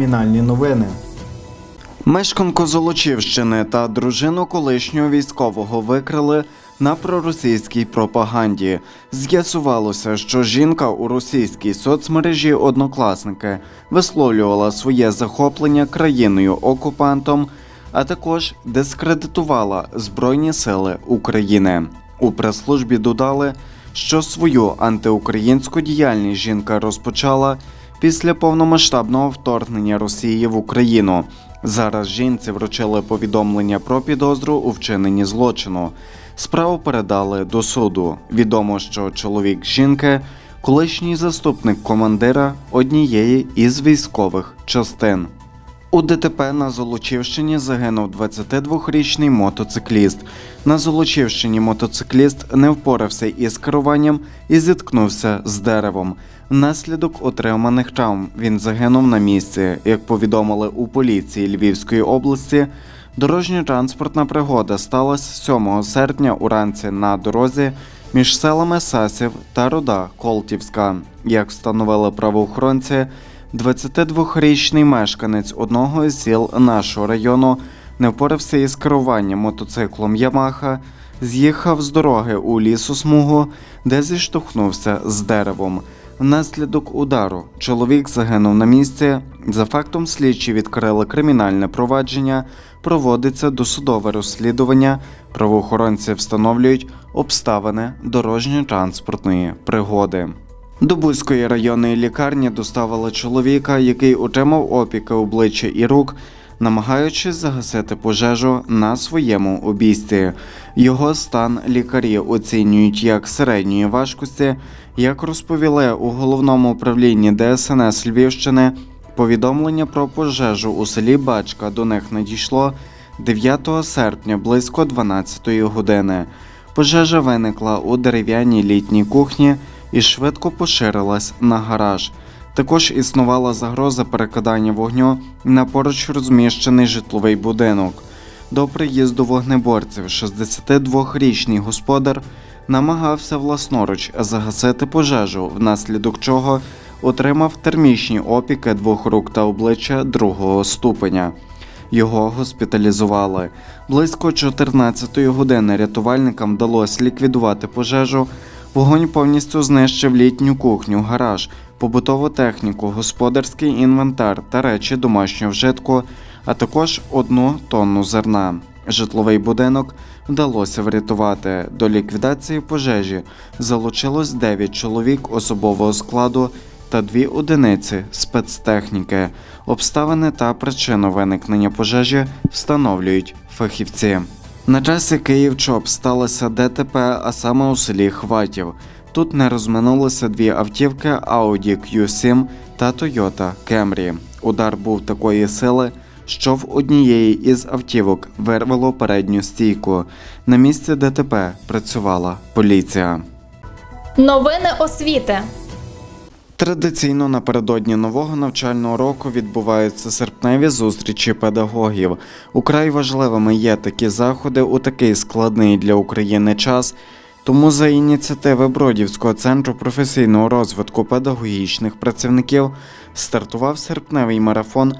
Кримінальні новини. Мешканку Золочівщини та дружину колишнього військового викрили на проросійській пропаганді. З'ясувалося, що жінка у російській соцмережі однокласники висловлювала своє захоплення країною окупантом, а також дискредитувала Збройні Сили України. У прес-службі додали, що свою антиукраїнську діяльність жінка розпочала після повномасштабного вторгнення Росії в Україну. Зараз жінці вручили повідомлення про підозру у вчиненні злочину. Справу передали до суду. Відомо, що чоловік жінки колишній заступник командира однієї із військових частин. У ДТП на Золочівщині загинув 22-річний мотоцикліст. На Золочівщині мотоцикліст не впорався із керуванням і зіткнувся з деревом. Внаслідок отриманих травм він загинув на місці. Як повідомили у поліції Львівської області, дорожньо-транспортна пригода сталася 7 серпня уранці на дорозі між селами Сасів та Руда Колтівська. Як встановили правоохоронці, 22-річний мешканець одного із сіл нашого району не впорався із керуванням мотоциклом Ямаха, з'їхав з дороги у лісосмугу, де зіштовхнувся з деревом. Внаслідок удару чоловік загинув на місці. За фактом слідчі відкрили кримінальне провадження, проводиться досудове розслідування. Правоохоронці встановлюють обставини дорожньо-транспортної пригоди. До Бузької районної лікарні доставили чоловіка, який отримав опіки обличчя і рук, намагаючись загасити пожежу на своєму обійсті. Його стан лікарі оцінюють як середньої важкості. Як розповіли у головному управлінні ДСНС Львівщини, повідомлення про пожежу у селі Бачка до них надійшло 9 серпня близько 12 години. Пожежа виникла у дерев'яній літній кухні і швидко поширилась на гараж. Також існувала загроза перекидання вогню на поруч розміщений житловий будинок. До приїзду вогнеборців 62-річний господар намагався власноруч загасити пожежу, внаслідок чого отримав термічні опіки двох рук та обличчя другого ступеня. Його госпіталізували. Близько 14 години рятувальникам вдалося ліквідувати пожежу. Вогонь повністю знищив літню кухню, гараж, побутову техніку, господарський інвентар та речі домашнього вжитку, а також одну тонну зерна. Житловий будинок вдалося врятувати. До ліквідації пожежі залучилось 9 чоловік особового складу та дві одиниці спецтехніки. Обставини та причину виникнення пожежі встановлюють фахівці. На часі Київ ЧОП сталося ДТП, а саме у селі Хватів. Тут не розминулися дві автівки Audi Q7 та Toyota Camry. Удар був такої сили, що в однієї із автівок вирвало передню стійку. На місці ДТП працювала поліція. Новини освіти. Традиційно напередодні нового навчального року відбуваються серпневі зустрічі педагогів. Украй важливими є такі заходи у такий складний для України час. Тому за ініціативи Бродівського центру професійного розвитку педагогічних працівників стартував серпневий марафон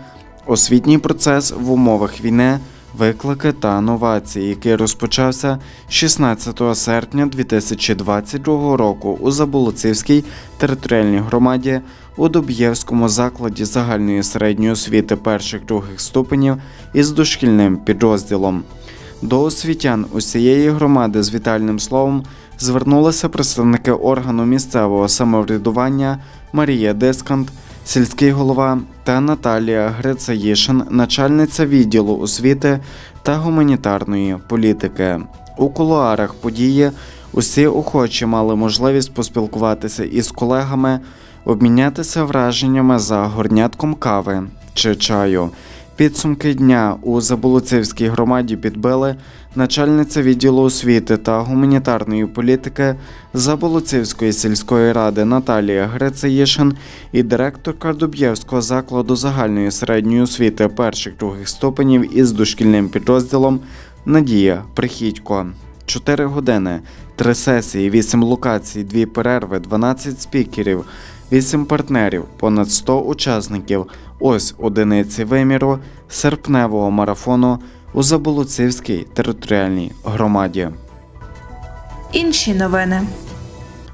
Освітній процес в умовах війни, виклики та новації, який розпочався 16 серпня 2022 року у Заболоцівській територіальній громаді у Дуб'євському закладі загальної середньої освіти перших других ступенів із дошкільним підрозділом. До освітян усієї громади з вітальним словом звернулися представники органу місцевого самоврядування Марія Дискант, сільський голова та Наталія Грицаїшин, начальниця відділу освіти та гуманітарної політики. У кулуарах події усі охочі мали можливість поспілкуватися із колегами, обмінятися враженнями за горнятком кави чи чаю. Підсумки дня у Заболоцівській громаді підбили начальниця відділу освіти та гуманітарної політики Заболоцівської сільської ради Наталія Грицеїшин і директорка Дуб'євського закладу загальної середньої освіти перших других ступенів із дошкільним підрозділом Надія Прихідько. 4 години, 3 сесії, 8 локацій, 2 перерви, 12 спікерів. 8 партнерів, понад 100 учасників. Ось одиниці виміру серпневого марафону у Заболоцівській територіальній громаді. Інші новини.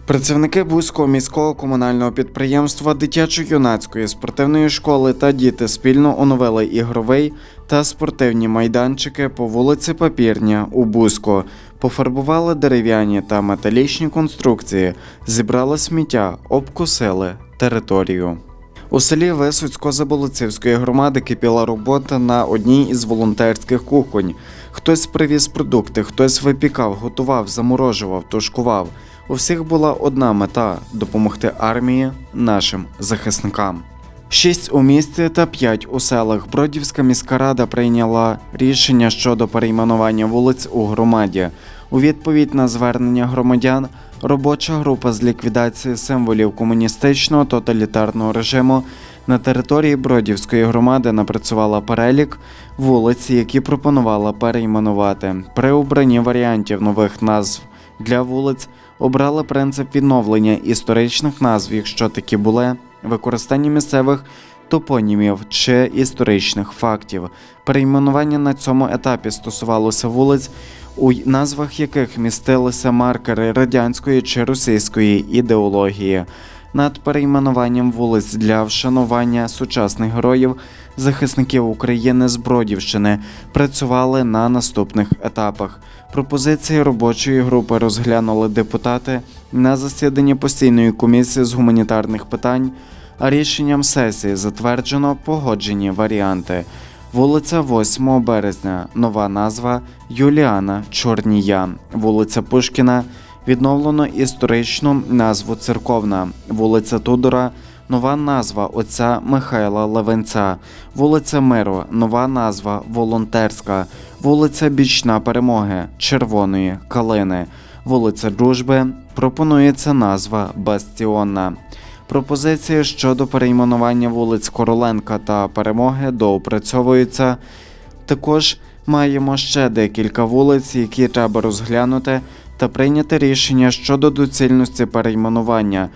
Працівники Бузького міського комунального підприємства дитячо-юнацької спортивної школи та діти спільно оновили ігровий та спортивні майданчики по вулиці Папірня у Бузьку, пофарбували дерев'яні та металічні конструкції, зібрали сміття, обкусили територію. У селі Висоцько-Заболоцівської громади кипіла робота на одній із волонтерських кухонь. Хтось привіз продукти, хтось випікав, готував, заморожував, тушкував. У всіх була одна мета допомогти армії нашим захисникам. Шість у місті та п'ять у селах. Бродівська міська рада прийняла рішення щодо перейменування вулиць у громаді. У відповідь на звернення громадян робоча група з ліквідації символів комуністичного тоталітарного режиму на території Бродівської громади напрацювала перелік вулиць, які пропонувала перейменувати. При обранні варіантів нових назв для вулиць обрали принцип відновлення історичних назв, якщо такі були, використання місцевих топонімів чи історичних фактів. Перейменування на цьому етапі стосувалося вулиць, у назвах яких містилися маркери радянської чи російської ідеології. Над перейменуванням вулиць для вшанування сучасних героїв захисників України з Бродівщини працювали на наступних етапах. Пропозиції робочої групи розглянули депутати на засіданні постійної комісії з гуманітарних питань, а рішенням сесії затверджено погоджені варіанти. Вулиця 8 березня, нова назва Юліана Чорнія, вулиця Пушкіна, відновлено історичну назву церковна, вулиця Тудора, нова назва отця Михайла Левенця, вулиця Миру, нова назва Волонтерська, вулиця Бічна Перемоги, Червоної Калини, вулиця Дружби, пропонується назва Бастіонна. Пропозиції щодо перейменування вулиць Короленка та Перемоги доопрацьовуються. Також маємо ще декілька вулиць, які треба розглянути та прийняти рішення щодо доцільності перейменування.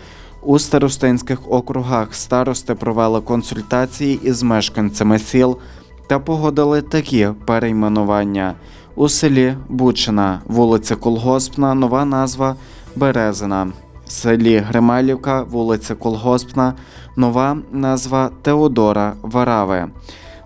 У старостинських округах старости провели консультації із мешканцями сіл та погодили такі перейменування. У селі Бучина, вулиця Колгоспна, нова назва Березина. В селі Грималівка, вулиця Колгоспна, нова назва Теодора Варави.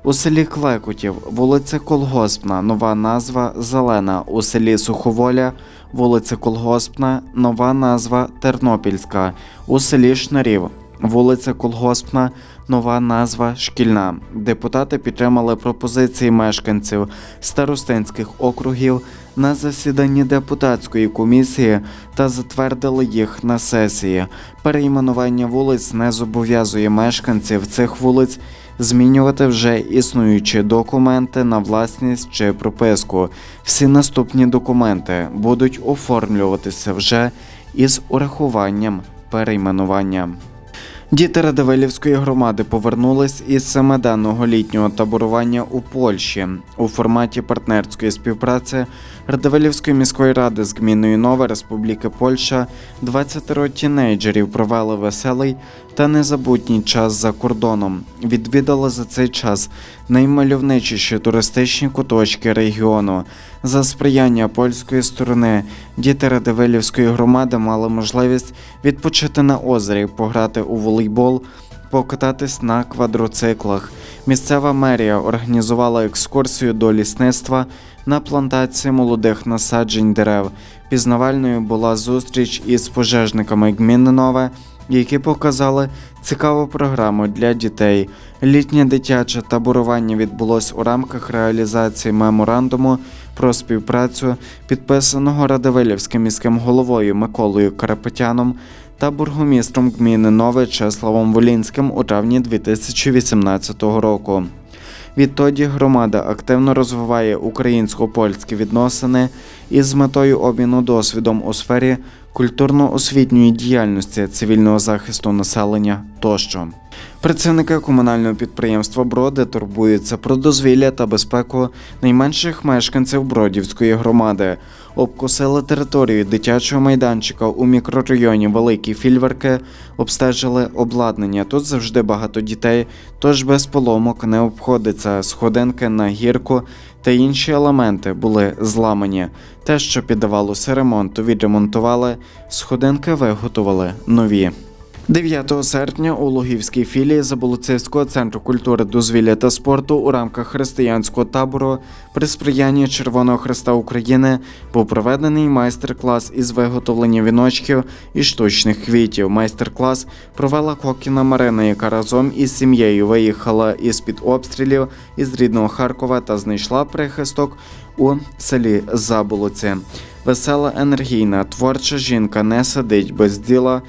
У селі Клекутів, вулиця Колгоспна, нова назва Зелена. У селі Суховоля, вулиця Колгоспна, нова назва Тернопільська. У селі Шнарів, вулиця Колгоспна, нова назва Шкільна. Депутати підтримали пропозиції мешканців старостинських округів на засіданні депутатської комісії та затвердили їх на сесії. Перейменування вулиць не зобов'язує мешканців цих вулиць змінювати вже існуючі документи на власність чи прописку. Всі наступні документи будуть оформлюватися вже із урахуванням перейменування. Діти Радивилівської громади повернулись із семиденного літнього таборування у Польщі у форматі партнерської співпраці Радивилівської міської ради з гміною Нова Республіки Польща 20 тінейджерів провели веселий та незабутній час за кордоном. Відвідали за цей час наймальовничіші туристичні куточки регіону. За сприяння польської сторони діти Радивилівської громади мали можливість відпочити на озері, пограти у волейбол, покататись на квадроциклах. Місцева мерія організувала екскурсію до лісництва на плантації молодих насаджень дерев. Пізнавальною була зустріч із пожежниками гміни Нове, які показали цікаву програму для дітей. Літнє дитяче таборування відбулось у рамках реалізації меморандуму про співпрацю, підписаного Радивилівським міським головою Миколою Карапетяном та бургомістром гміни Нове Чеславом Волінським у травні 2018 року. Відтоді громада активно розвиває українсько-польські відносини із метою обміну досвідом у сфері культурно-освітньої діяльності, цивільного захисту населення тощо. Працівники комунального підприємства Броди турбуються про дозвілля та безпеку найменших мешканців Бродівської громади. Обкосили територію дитячого майданчика у мікрорайоні Великі Фільверки, обстежили обладнання. Тут завжди багато дітей, тож без поломок не обходиться. Сходинки на гірку та інші елементи були зламані. Те, що піддавалося ремонту, відремонтували, сходинки виготовили нові. 9 серпня у Лугівській філії Заболоцівського центру культури, дозвілля та спорту у рамках християнського табору при сприянні Червоного Христа України був проведений майстер-клас із виготовлення віночків і штучних квітів. Майстер-клас провела Кокіна Марина, яка разом із сім'єю виїхала із під обстрілів із рідного Харкова та знайшла прихисток у селі Заболоці. Весела, енергійна, творча жінка не сидить без діла.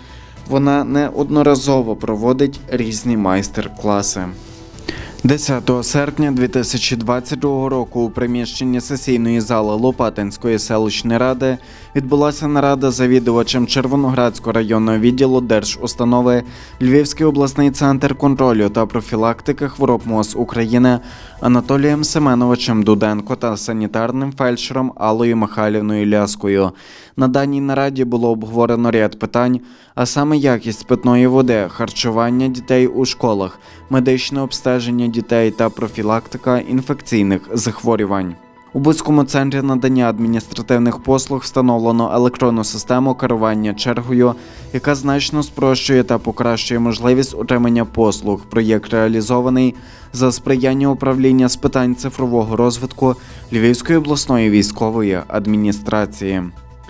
Вона неодноразово проводить різні майстер-класи. 10 серпня 2022 року у приміщенні сесійної зали Лопатинської селищної ради відбулася нарада завідувачем Червоноградського районного відділу Держустанови Львівський обласний центр контролю та профілактики хвороб МОЗ України Анатолієм Семеновичем Дуденко та санітарним фельдшером Аллою Михайлівною Ляскою. На даній нараді було обговорено ряд питань, а саме якість питної води, харчування дітей у школах, медичне обстеження дітей та профілактика інфекційних захворювань. У Буцькому центрі надання адміністративних послуг встановлено електронну систему керування чергою, яка значно спрощує та покращує можливість отримання послуг. Проєкт реалізований за сприяння управління з питань цифрового розвитку Львівської обласної військової адміністрації.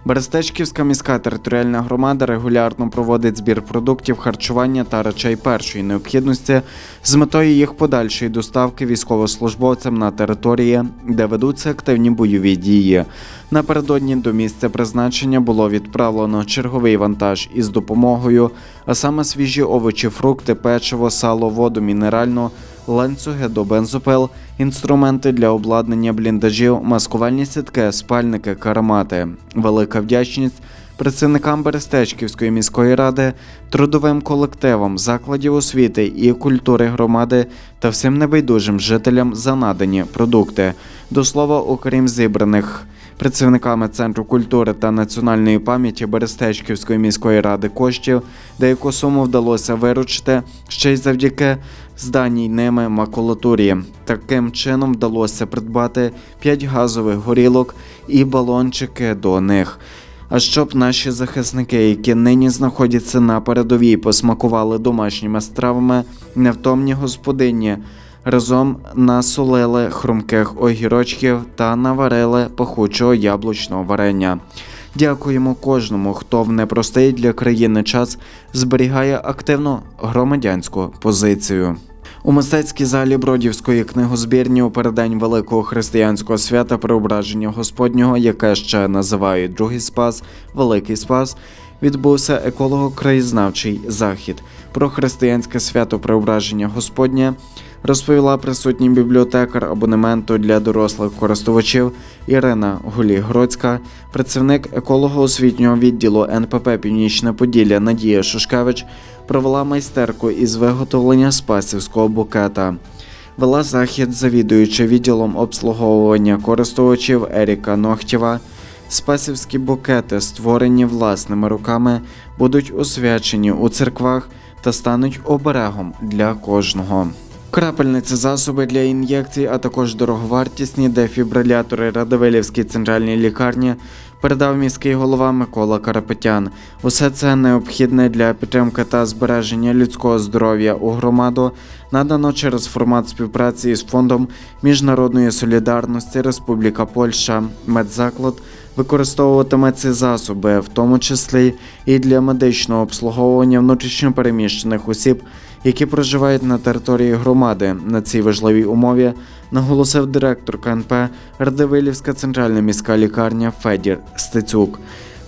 Берестечківська міська територіальна громада регулярно проводить збір продуктів харчування та речей першої необхідності з метою їх подальшої доставки військовослужбовцям на території, де ведуться активні бойові дії. Напередодні до місця призначення було відправлено черговий вантаж із допомогою, а саме свіжі овочі, фрукти, печиво, сало, воду, мінеральну, ланцюги до бензопил, інструменти для обладнання бліндажів, маскувальні сітки, спальники, карамати. Велика вдячність працівникам Берестечківської міської ради, трудовим колективам, закладів освіти і культури громади та всім небайдужим жителям за надані продукти. До слова, окрім зібраних працівниками Центру культури та національної пам'яті Берестечківської міської ради коштів, деяку суму вдалося виручити ще й завдяки зданій ними макулатурі. Таким чином вдалося придбати 5 газових горілок і балончики до них. А щоб наші захисники, які нині знаходяться на передовій, посмакували домашніми стравами, невтомні господині разом насолили хрумких огірочків та наварили пахучого яблучного варення. Дякуємо кожному, хто в непростий для країни час зберігає активну громадянську позицію. У мистецькій залі Бродівської книгозбірні у переддень великого християнського свята Преображення Господнього, яке ще називають Другий Спас, Великий Спас, відбувся еколого-краєзнавчий захід про християнське свято Преображення Господнє. Розповіла присутній бібліотекар абонементу для дорослих користувачів Ірина Гулі-Гроцька, працівник еколого-освітнього відділу НПП Північне Поділля Надія Шушкевич провела майстерку із виготовлення спасівського букета. Вела захід завідуючи відділом обслуговування користувачів Еріка Ногтєва. Спасівські букети, створені власними руками, будуть освячені у церквах та стануть оберегом для кожного. Крапельниці, засоби для ін'єкцій, а також дороговартісні дефібрилятори Радивилівській центральній лікарні передав міський голова Микола Карапетян. Усе це необхідне для підтримки та збереження людського здоров'я у громаду надано через формат співпраці із фондом міжнародної солідарності Республіка Польща. Медзаклад використовуватиме ці засоби, в тому числі і для медичного обслуговування внутрішньопереміщених осіб, які проживають на території громади. На цій важливій умові наголосив директор КНП Радивилівська центральна міська лікарня Федір Стецюк.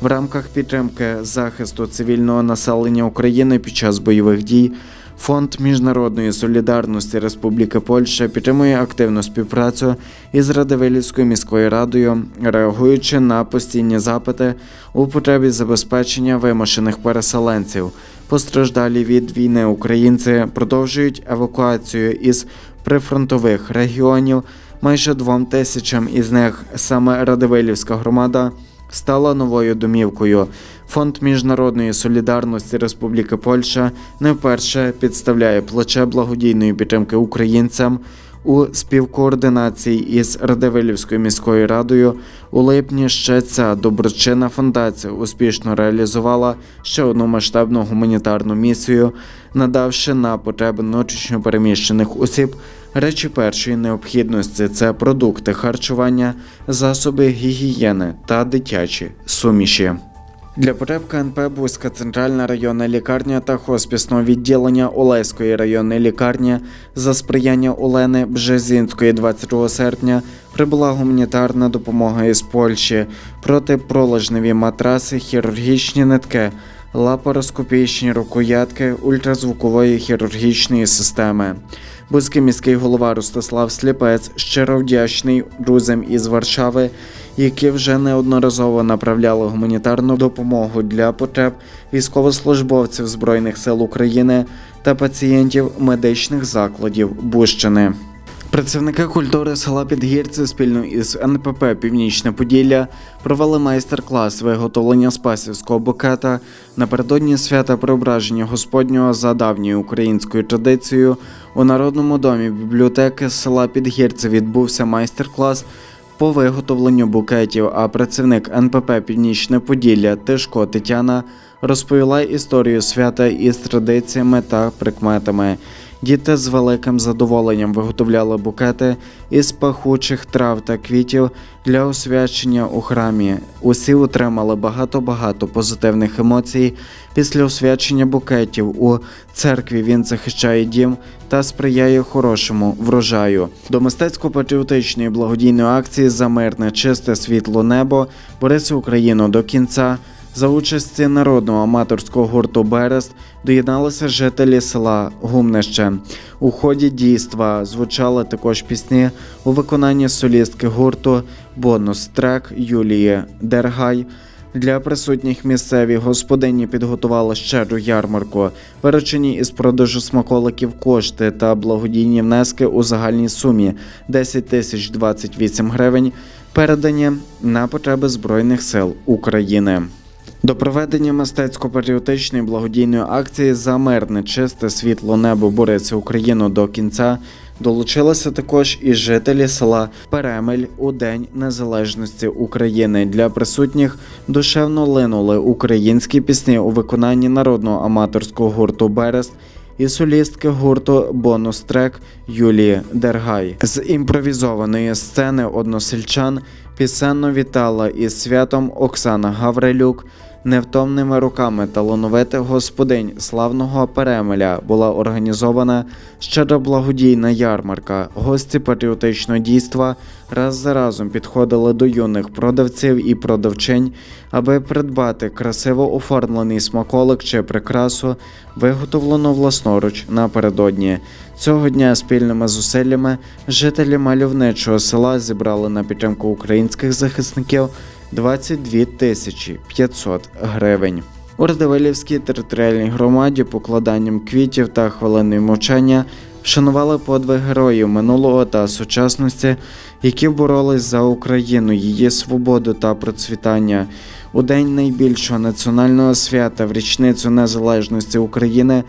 В рамках підтримки захисту цивільного населення України під час бойових дій Фонд міжнародної солідарності Республіки Польща підтримує активну співпрацю із Радивилівською міською радою, реагуючи на постійні запити у потребі забезпечення вимушених переселенців. Постраждалі від війни українці продовжують евакуацію із прифронтових регіонів. Майже двом тисячам із них саме Радивилівська громада стала новою домівкою. Фонд міжнародної солідарності Республіки Польща не вперше підставляє плече благодійної підтримки українцям у співкоординації із Радивилівською міською радою. У липні ще ця доброчинна фундація успішно реалізувала ще одну масштабну гуманітарну місію, надавши на потреби внутрішньо переміщених осіб речі першої необхідності це продукти харчування, засоби гігієни та дитячі суміші. Для потреб КНП Бузька центральна районна лікарня та хоспісного відділення Олеської районної лікарні за сприяння Олени Бжезінської 22 серпня прибула гуманітарна допомога із Польщі, протипролежневі матраси, хірургічні нитки, лапароскопічні рукоятки ультразвукової хірургічної системи. Бузький міський голова Ростислав Сліпець щиро вдячний друзям із Варшави, які вже неодноразово направляли гуманітарну допомогу для потреб військовослужбовців Збройних сил України та пацієнтів медичних закладів Бущини. Працівники культури села Підгірці спільно із НПП Північне Поділля провели майстер-клас виготовлення спасівського букета напередодні свята Преображення Господнього за давньою українською традицією. У народному домі бібліотеки села Підгірці відбувся майстер-клас по виготовленню букетів. А працівник НПП Північне Поділля Тишко Тетяна розповіла історію свята із традиціями та прикметами. Діти з великим задоволенням виготовляли букети із пахучих трав та квітів для освячення у храмі. Усі отримали багато-багато позитивних емоцій після освячення букетів. У церкві він захищає дім та сприяє хорошому врожаю. До мистецько-патріотичної благодійної акції за мирне чисте світло небо Борися Україну до кінця. За участі народного аматорського гурту Берест доєдналися жителі села Гумнище. У ході дійства звучали також пісні у виконанні солістки гурту Бонус трек Юлії Дергай. Для присутніх місцеві господині підготували щедру ярмарку, виручені із продажу смаколиків кошти та благодійні внески у загальній сумі 10 тисяч 28 гривень, передані на потреби Збройних сил України. До проведення мистецько-патріотичної благодійної акції за мирне чисте світло небо бореться Україну до кінця. Долучилися також і жителі села Перемель у День Незалежності України. Для присутніх душевно линули українські пісні у виконанні народного аматорського гурту Берест і солістки гурту Бонус трек Юлії Дергай. З імпровізованої сцени односельчан пісенно вітала із святом Оксана Гаврилюк. Невтомними руками талановитих господинь славного Перемеля була організована щедра благодійна ярмарка. Гості патріотичного дійства раз за разом підходили до юних продавців і продавчинь, аби придбати красиво оформлений смаколик чи прикрасу, виготовлену власноруч напередодні. Цього дня спільними зусиллями жителі мальовничого села зібрали на підтримку українських захисників 22 тисячі 500 гривень. У Радивилівській територіальній громаді покладанням квітів та хвилиною мовчання вшанували подвиг героїв минулого та сучасності, які боролись за Україну, її свободу та процвітання. У день найбільшого національного свята в річницю незалежності України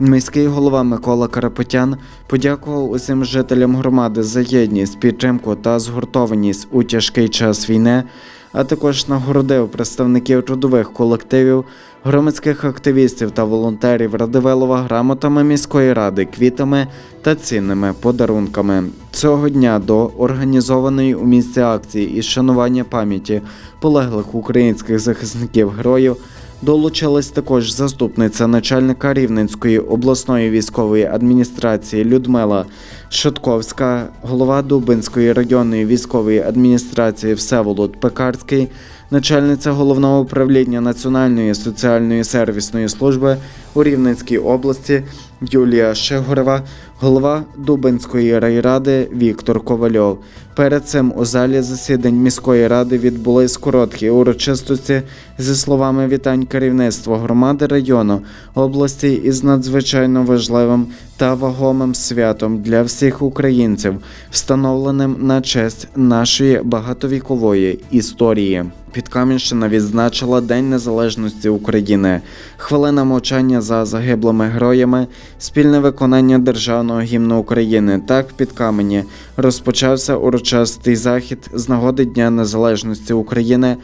Міський голова Микола Карапетян подякував усім жителям громади за єдність, підтримку та згуртованість у тяжкий час війни, а також нагородив представників трудових колективів, громадських активістів та волонтерів Радивилова грамотами міської ради, квітами та цінними подарунками. Цього дня до організованої у місті акції із шанування пам'яті полеглих українських захисників героїв. Долучилась також заступниця начальника Рівненської обласної військової адміністрації Людмила Шатковська, голова Дубинської районної військової адміністрації Всеволод Пекарський, начальниця головного управління Національної соціальної сервісної служби у Рівненській області Юлія Шигорева, голова Дубинської райради Віктор Ковальов. Перед цим у залі засідань міської ради відбулись короткі урочистості зі словами вітань керівництва громади району області із надзвичайно важливим та вагомим святом для всіх українців, встановленим на честь нашої багатовікової історії. Підкам'янщина відзначила День Незалежності України, хвилина мовчання за загиблими героями, спільне виконання державного гімну України. Так, в Підкамені розпочався урочистий захід з нагоди Дня Незалежності України.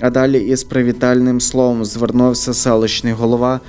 А далі із привітальним словом звернувся селищний голова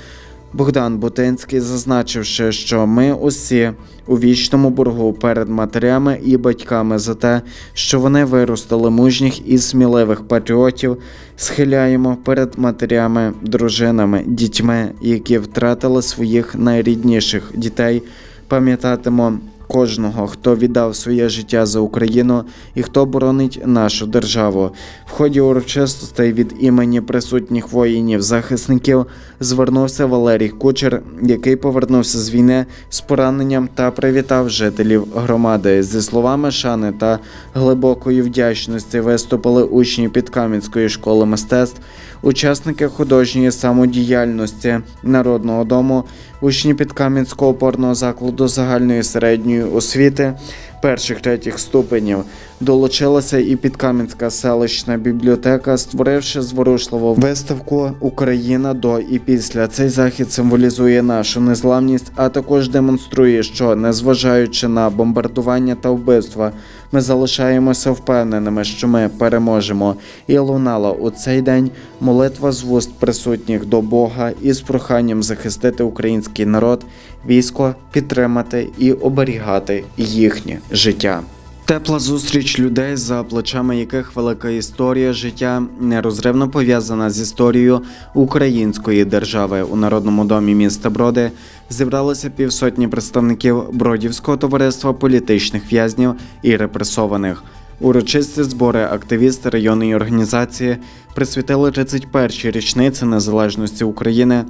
Богдан Бутинський, зазначивши, що ми усі у вічному боргу перед матерями і батьками за те, що вони виростили мужніх і сміливих патріотів, схиляємо перед матерями, дружинами, дітьми, які втратили своїх найрідніших дітей. Пам'ятатимо кожного, хто віддав своє життя за Україну і хто боронить нашу державу. В ході урочистостей від імені присутніх воїнів-захисників звернувся Валерій Кучер, який повернувся з війни з пораненням та привітав жителів громади. Зі словами шани та глибокої вдячності виступили учні Підкам'янської школи мистецтв, учасники художньої самодіяльності народного дому, учні Підкам'янського опорного закладу загальної середньої освіти перших третіх ступенів. Долучилася і Підкам'янська селищна бібліотека, створивши зворушливу виставку Україна до і після. Цей захід символізує нашу незламність, а також демонструє, що незважаючи на бомбардування та вбивства, ми залишаємося впевненими, що ми переможемо. І лунала у цей день молитва з вуст присутніх до Бога із проханням захистити український народ, військо, підтримати і оберігати їхнє життя. Тепла зустріч людей, за плечами яких велика історія життя нерозривно пов'язана з історією української держави у народному домі міста Броди. Зібралося півсотні представників Бродівського товариства політичних в'язнів і репресованих. Урочисті збори активісти районної організації присвятили 31-й річниці незалежності України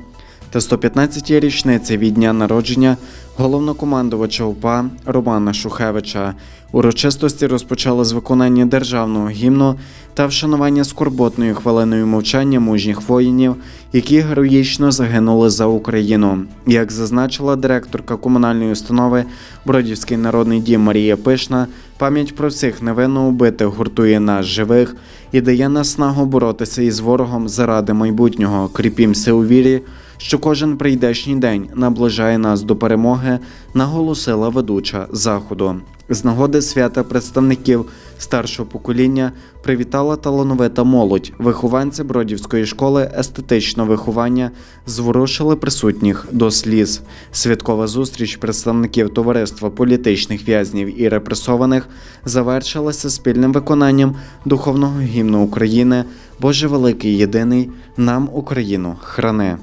та 115-й річниці від дня народження головнокомандувача УПА Романа Шухевича. Урочистості розпочали з виконання державного гімну та вшанування скорботною хвилиною мовчання мужніх воїнів, які героїчно загинули за Україну. Як зазначила директорка комунальної установи Бродівський народний дім Марія Пишна, пам'ять про всіх невинно убитих гуртує нас живих і дає наснагу боротися із ворогом заради майбутнього. Кріпімся у вірі, що кожен прийдешній день наближає нас до перемоги, наголосила ведуча заходу. З нагоди свята представників старшого покоління привітала талановита молодь. Вихованці Бродівської школи естетичного виховання зворушили присутніх до сліз. Святкова зустріч представників товариства політичних в'язнів і репресованих завершилася спільним виконанням духовного гімну України Боже великий єдиний нам Україну храни.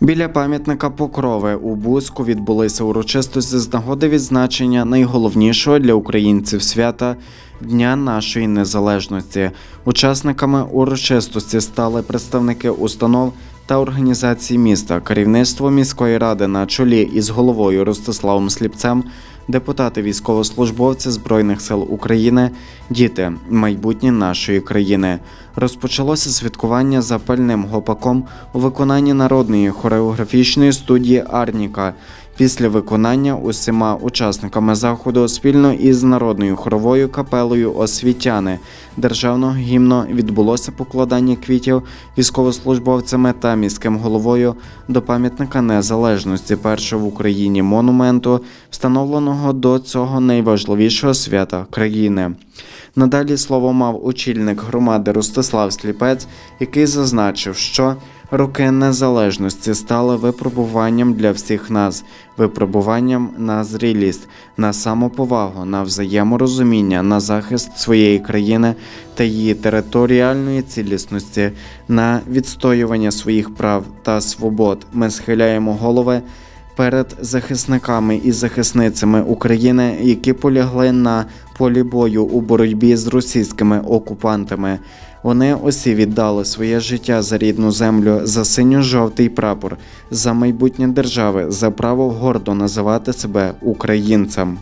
Біля пам'ятника Покрови у Бузьку відбулися урочистості з нагоди відзначення найголовнішого для українців свята Дня нашої незалежності. Учасниками урочистості стали представники установ та організацій міста, керівництво міської ради на чолі із головою Ростиславом Сліпцем, депутати військовослужбовці Збройних сил України, діти, майбутнє нашої країни. Розпочалося святкування за пальним гопаком у виконанні народної хореографічної студії Арніка. Після виконання усіма учасниками заходу спільно із народною хоровою капелою Освітяни державного гімну відбулося покладання квітів військовослужбовцями та міським головою до пам'ятника незалежності першого в Україні монументу, встановленого до цього найважливішого свята країни. Надалі слово мав очільник громади Ростислав Сліпець, який зазначив, що роки незалежності стали випробуванням для всіх нас, випробуванням на зрілість, на самоповагу, на взаєморозуміння, на захист своєї країни та її територіальної цілісності, на відстоювання своїх прав та свобод. Ми схиляємо голови перед захисниками і захисницями України, які полягли на полі бою у боротьбі з російськими окупантами. Вони усі віддали своє життя за рідну землю, за синьо-жовтий прапор, за майбутнє держави, за право гордо називати себе українцем.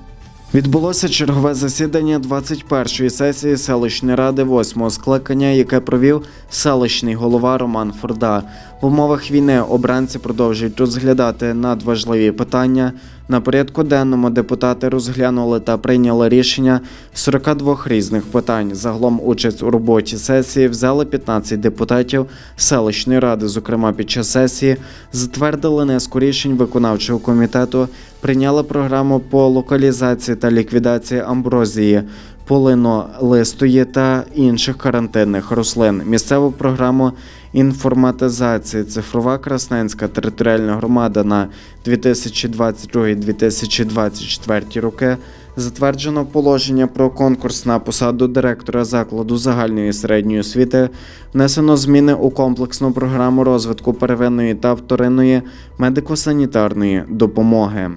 Відбулося чергове засідання 21-ї сесії селищної ради 8-го скликання, яке провів селищний голова Роман Форда. В умовах війни обранці продовжують розглядати надважливі питання. На порядку денному депутати розглянули та прийняли рішення 42 різних питань. Загалом участь у роботі сесії взяли 15 депутатів селищної ради. Зокрема, під час сесії затвердили низку рішень виконавчого комітету, прийняли програму по локалізації та ліквідації амброзії полинолистої та інших карантинних рослин, місцеву програму інформатизації, цифрова Красненська територіальна громада на 2022-2024 роки. Затверджено положення про конкурс на посаду директора закладу загальної середньої освіти. Внесено зміни у комплексну програму розвитку первинної та вторинної медико-санітарної допомоги.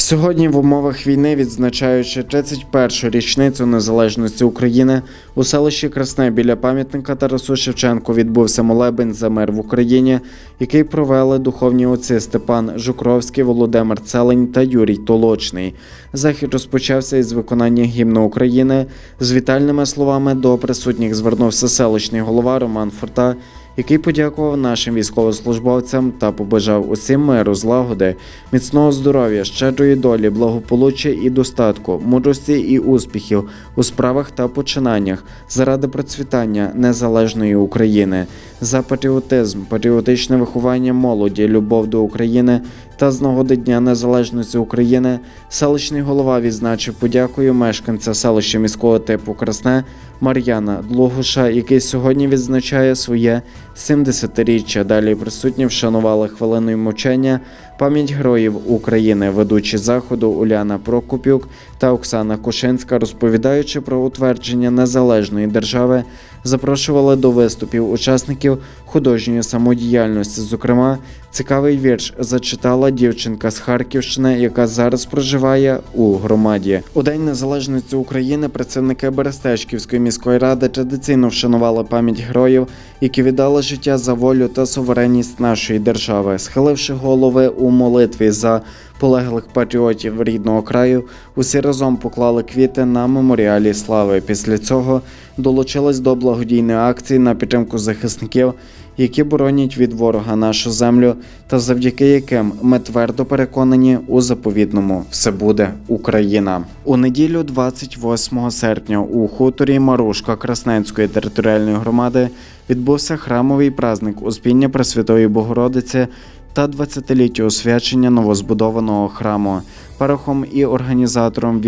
Сьогодні в умовах війни, відзначаючи 31-ю річницю незалежності України, у селищі Красне біля пам'ятника Тарасу Шевченку відбувся молебень за мир в Україні, який провели духовні отці Степан Жукровський, Володимир Целень та Юрій Толочний. Захід розпочався із виконання гімну України. З вітальними словами до присутніх звернувся селищний голова Роман Форта який подякував нашим військовослужбовцям та побажав усім миру, злагоди, міцного здоров'я, щедрої долі, благополуччя і достатку, мудрості і успіхів у справах та починаннях заради процвітання незалежної України, за патріотизм, патріотичне виховання молоді, любов до України та з нагоди Дня Незалежності України селищний голова відзначив подякою мешканця селища міського типу Красне Мар'яна Длугуша, який сьогодні відзначає своє 70-річчя. Далі присутні вшанували хвилиною мовчання пам'ять героїв України, ведучі заходу Уляна Прокопюк та Оксана Кушинська, розповідаючи про утвердження незалежної держави, запрошували до виступів учасників художньої самодіяльності. Зокрема, цікавий вірш зачитала дівчинка з Харківщини, яка зараз проживає у громаді. У День Незалежності України працівники Берестечківської міської ради традиційно вшанували пам'ять героїв, які віддали життя за волю та суверенність нашої держави, схиливши голови у молитві за полеглих патріотів рідного краю, усі разом поклали квіти на меморіалі слави. Після цього долучились до благодійної акції на підтримку захисників, які боронять від ворога нашу землю, та завдяки яким ми твердо переконані у заповідному все буде Україна. У неділю, 28 серпня, у хуторі Марушка Красненської територіальної громади відбувся храмовий праздник Успіння Пресвятої Богородиці та 20-ліття освячення новозбудованого храму. Парохом і організатором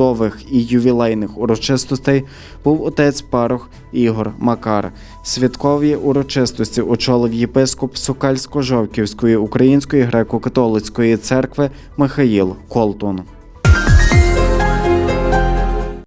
відпустових і ювілейних урочистостей був отець парох Ігор Макар. Святкові урочистості очолив єпископ Сокальсько-Жовківської Української греко-католицької церкви Михаїл Колтун.